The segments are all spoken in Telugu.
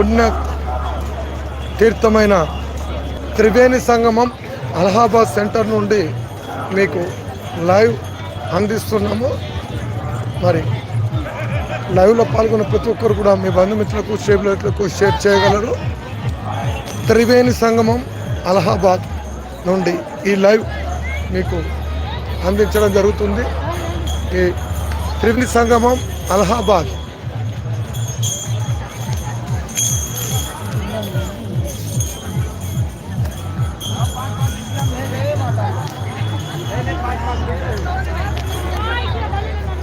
పుణ్య తీర్థమైన త్రివేణి సంగమం అలహాబాద్ సెంటర్ నుండి మీకు లైవ్ అందిస్తున్నాము. మరి లైవ్లో పాల్గొన్న ప్రతి ఒక్కరు కూడా మీ బంధుమిత్రులకు స్టేబులెట్లకు షేర్ చేయగలరు. త్రివేణి సంగమం అలహాబాద్ నుండి ఈ లైవ్ మీకు అందించడం జరుగుతుంది. ఈ త్రివేణి సంగమం అలహాబాద్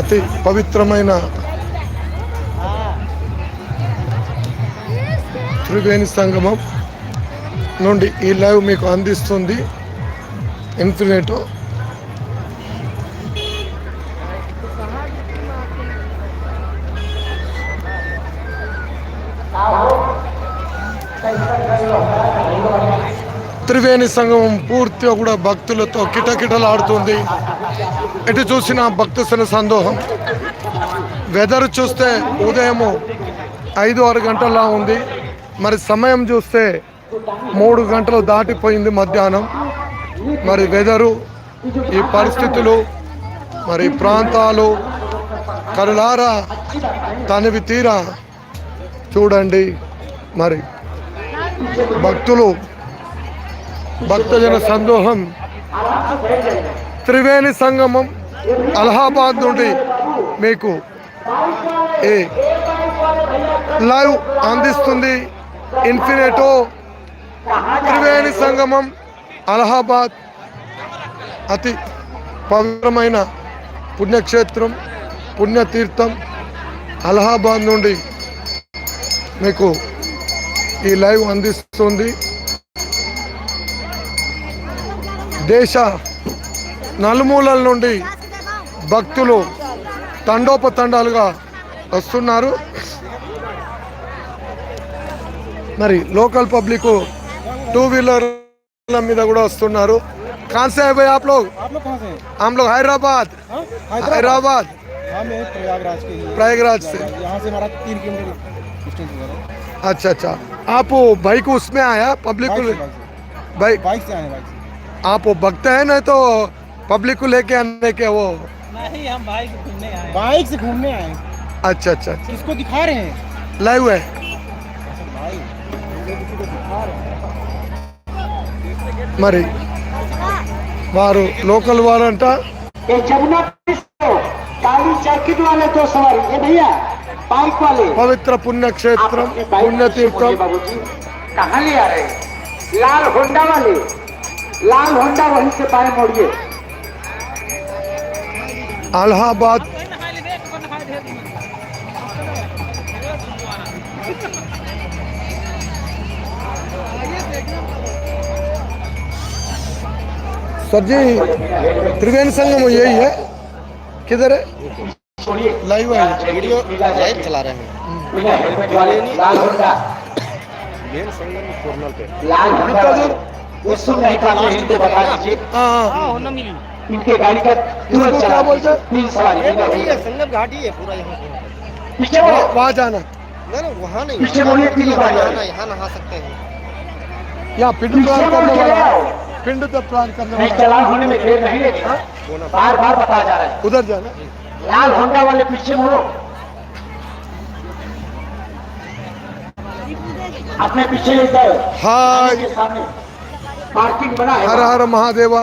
అతి పవిత్రమైన త్రివేణి సంగమం నుండి ఈ లైవ్ మీకు అందిస్తుంది ఇన్ఫినిటో. త్రివేణి సంగమం పూర్తిగా కూడా భక్తులతో కిటకిటలాడుతుంది. ఎటు చూసిన భక్తుల సందోహం. వెదర్ చూస్తే ఉదయము ఐదు ఆరు గంటల్లా ఉంది. మరి సమయం చూస్తే మూడు గంటలు దాటిపోయింది మధ్యాహ్నం. మరి వెదరు ఈ పరిస్థితులు మరి ప్రాంతాలు కరులారా తనివి తీరా. చూడండి మరి భక్తులు భక్తజన సందోహం. త్రివేణి సంగమం అలహాబాద్ నుండి మీకు ఈ లైవ్ అందిస్తుంది ఇన్ఫినేటో త్రివేణి సంగమం అలహాబాద్. అతి పవిత్రమైన పుణ్యక్షేత్రం పుణ్యతీర్థం అలహాబాద్ నుండి మీకు ఈ లైవ్ అందిస్తుంది. దేశ నలుమూలల నుండి భక్తులు తండోపతండాలుగా వస్తున్నారు మరి లోకల్ పబ్లిక్ టూ వీలర్ మీద కూడా వస్తున్నారు కాన్సే भाई आप लोग आप लोग कहाँ से हैं हम लोग हैदराबाद हाँ? हैदराबाद हम हैं प्रयागराज के ही। प्रयागराज से यहाँ से हमारा तीन किलोमीटर डिस्टेंस है अच्छा अच्छा आप बाइक उसमें आया पब्लिक को बाइक से भाई बाइक से आए हैं, बाइक से आप भक्त है ना तो पब्लिक को लेके आने के वो नहीं हम भाई से घूमने आए हैं। बाइक से घूमने आए हैं। अच्छा अच्छा अच्छा किसको दिखा रहे हैं लाइव है अच्छा बाइक ये किसी को दिखा रहे हैं మరి వారు లోకల్ వారంట ये जमुना ब्रिज से काली सर्किट वाले दो सवारी ये भैया बाइक वाले పవిత్ర పుణ్యక్షేత్రం अपने बाइक पीछे పుణ్యతీర్థం मोड़िए बाबूजी कहाँ ले आ रहे हैं लाल होंडा वाले लाल होंडा वहीं से बाएं मोड़िए అలహాబాద్ सर जी त्रिवेणी संगम यही है किधर है लाइव है वीडियो लाइव चला रहे हैं लाल हाँ हाँ इनके गाड़ी का तुरंत क्या चला बोलते हैं? तीन सवारी संगम घाटी है पूरा यहाँ पीछे वहाँ मोड़ो वहाँ जाना। ना ना वहाँ नहीं। पीछे बोलिए, तीन बार यहाँ यहाँ नहा सकते हैं। यहाँ पिंड प्लान करने वाला। पिंड तो प्लान करने नहीं वाला चलान होने में देर नहीं लगेगा बार बार बताया जा रहा है। उधर जाना। लाल होंडा वाले पीछे मुड़ो। अपने पीछे ले जाओ। सामने। पार्किंग बना है हर हर महादेवा।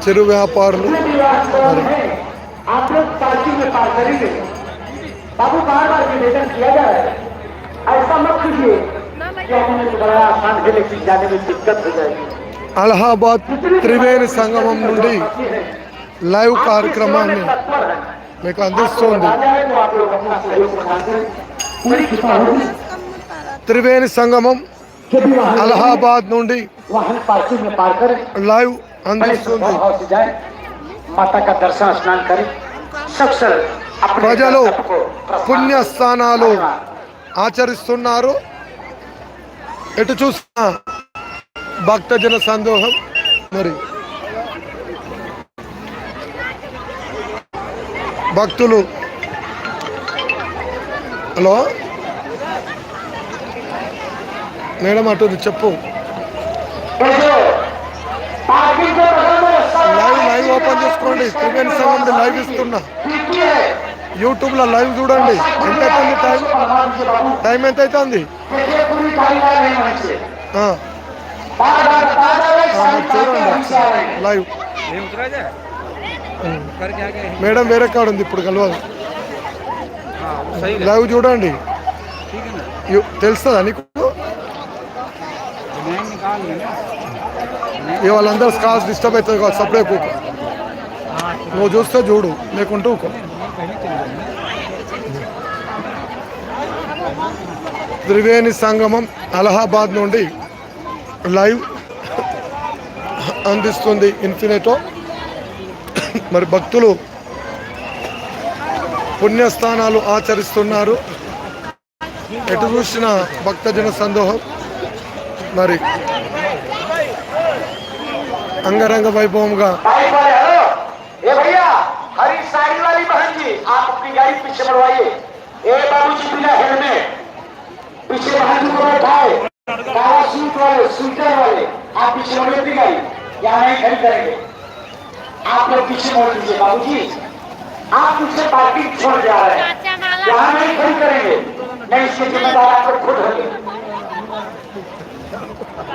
वाले वहाँ नहीं यहीं से पीछे मुड़ो पीछे मुड़ चले जाओ सीधे చిరు వ్యాపారులు जितने भी रास्ते हैं आप लोग पार्किंग में पार करेंगे बाबू बार बार निवेदन किया जा रहा है ऐसा मत कीजिए कि हमें तो बड़ा आसान है लेकिन जाने में दिक्कत हो जाएगी అలహాబాద్ త్రివేణి సంగమం నుండి లైవ్ కార్యక్రమాన్ని तत्पर है మీకు అందిస్తోంది राजा है तो आप लोग अपना सहयोग प्रदान करें पूरी कृपा होगी త్రివేణి సంగమం कि भी वाहन అలహాబాద్ నుండి वाहन पार्किंग में पार करें లైవ్ बड़े అందిస్తుంది भाव से जाए माता का दर्शन स्नान करें सबसे अपने ప్రజలు कर्तव्य को प्रस्थान పుణ్యస్థానాలు करना। ఆచరిస్తున్నారు ఎటు చూసిన భక్తజన సందోహం మరి భక్తులు హలో మేడం అటు చెప్పు ఓపెన్ చేసుకోండి. త్రివేణి సంఘం లైవ్ ఇస్తున్నా. యూట్యూబ్లో లైవ్ చూడండి. ఎంత అవుతుంది టైం టైం ఎంత అవుతుంది లైవ్. మేడం వేరే కాడ ఉంది ఇప్పుడు కలవాలి. లైవ్ చూడండి. తెలుస్తుందా నీకు? ఇవాళందరూ స్కాల్స్ డిస్టర్బ్ అవుతుంది సపరేట్ నువ్వు చూస్తే చూడు లేకుంటే త్రివేణి సంగమం అలహాబాద్ నుండి లైవ్ అందిస్తుంది ఇన్ఫినిటో. మరి భక్తులు పుణ్యస్థానాలు ఆచరిస్తున్నారు. ఎటు చూసిన భక్తజన సందోహం. మరి అంగరంగ వైభవంగా गाड़ी पीछे बढ़वाइए। ए बाबू जी बिना हेलमेट। पीछे बहन जी को बैठाए काला सूट वाले स्वेटर वाले आप पीछे बढ़िए अपनी गाड़ी। यहाँ नहीं खड़ी करेंगे। आप लोग पीछे मोड़ दीजिए बाबू जी आप पीछे पार्किंग छोड़ जा रहे हैं। यहाँ नहीं खड़ी करेंगे। नहीं इसके जिम्मेदार आप लोग खुद होंगे।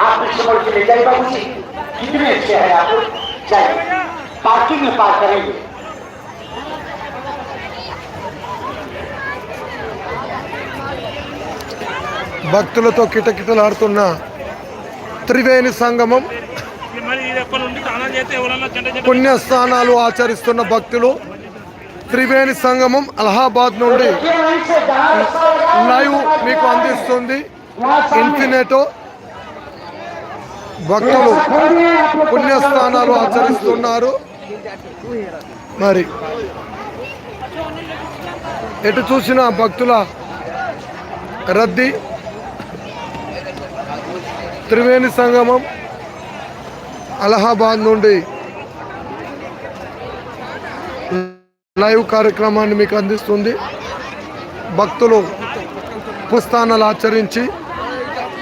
आप पीछे मोड़ के ले जाइए बाबू जी कितने अच्छे हैं आप लोग। जाइए। पार्किंग में पार्क करेंगे। భక్తులతో కిటకిటలాడుతున్న త్రివేణి సంగమం. పుణ్యస్థానాలు ఆచరిస్తున్న భక్తులు త్రివేణి సంగమం అలహాబాద్ నుండి లైవ్ మీకు అందిస్తుంది. ఇన్ఫినేటో భక్తులు పుణ్యస్థానాలు ఆచరిస్తున్నారు. మరి ఎటు చూసిన భక్తుల రద్దీ త్రివేణి సంగమం అలహాబాద్ నుండి లైవ్ కార్యక్రమాన్ని మీకు అందిస్తుంది భక్తులు పుస్తానాలు ఆచరించి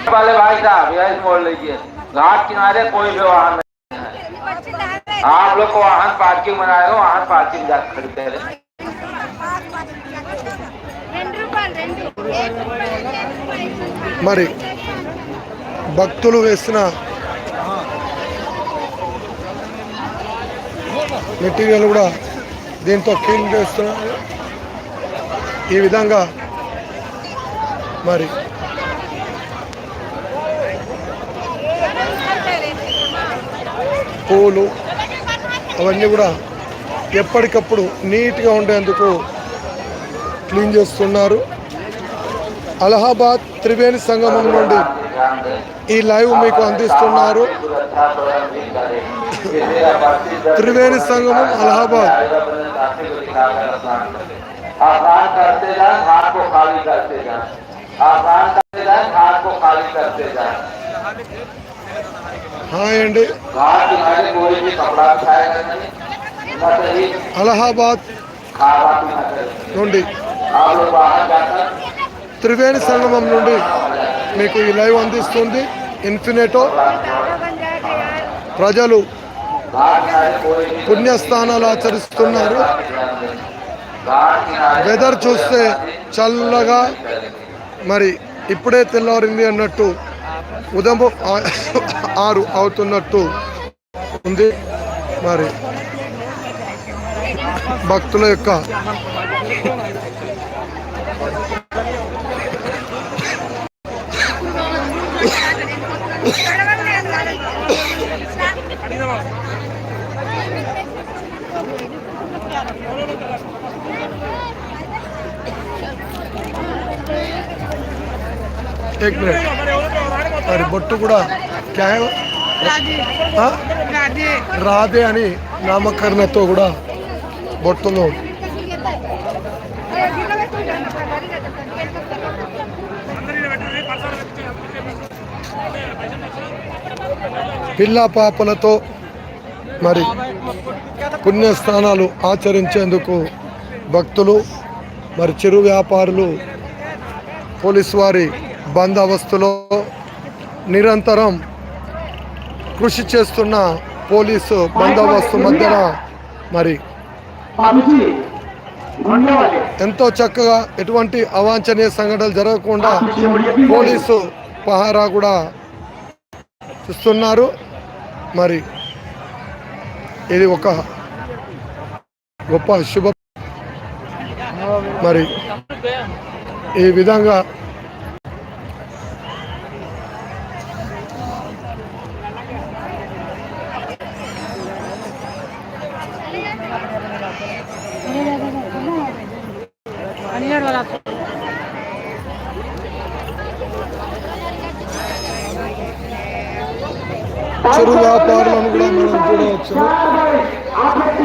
वाले भाई साहब यही मोड़ लीजिए घाट किनारे कोई भी वाहन नहीं है आप लोग को वाहन पार्किंग बनाए हो वाहन पार्किंग जा खड़ी करे రెండు రూపాయలు రెండు ఏడు రూపాయలు ఏడు రూపాయలు మరి భక్తులు వేసిన మెటీరియల్ కూడా దీంతో క్లీన్ చేస్తున్నారు. ఈ విధంగా మరి పూలు అవన్నీ కూడా ఎప్పటికప్పుడు నీట్గా ఉండేందుకు క్లీన్ చేస్తున్నారు. అలహాబాద్ త్రివేణి సంగమం నుండి ఈ లైవ్ మీకు అందిస్తున్నారు सुरक्षा स्वयं भी करें किसी का पर्ची दर्ज त्रिवेणी संगमम अलाहाबाद जाएगा, अपने साथी को दिखाकर स्नान करें आसान करते जाए घाट को खाली करते जाए आसान करते जाए घाट को खाली करते जाए హాయ్ అండి घाट किनारे कोई भी कपड़ा बिछाएगा नहीं न कहीं అలహాబాద్ खाना पीना करें నుండి आप लोग बाहर जाकर త్రివేణి సంగమం నుండి మీకు ఈ లైవ్ అందిస్తుంది ఇన్ఫినేటో. ప్రజలు పుణ్యస్థానాలు ఆచరిస్తున్నారు. వెదర్ చూస్తే చల్లగా మరి ఇప్పుడే తెల్లవారింది అన్నట్టు ఉదయం ఆరు అవుతున్నట్టు ఉంది. మరి భక్తుల యొక్క एक मिनट మరి బొట్టు కూడా క్యా హై? ఆ? రాధే అని నామకరణతో కూడా బొట్టును పిల్ల పాపలతో మరి పుణ్యస్థానాలు ఆచరించేందుకు భక్తులు మరి చిరు వ్యాపారులు పోలీసు వారి బందోబస్తులో నిరంతరం కృషి చేస్తున్న పోలీసు బందోబస్తు మధ్యన మరి ఎంతో చక్కగా ఎటువంటి అవాంఛనీయ సంఘటనలు జరగకుండా పోలీసు పహారా కూడా చూస్తున్నారు. మరి ఇది ఒక గొప్ప శుభ మరి ఈ విధంగా చిరు వ్యాపారులను కూడా మనం చూడవచ్చు.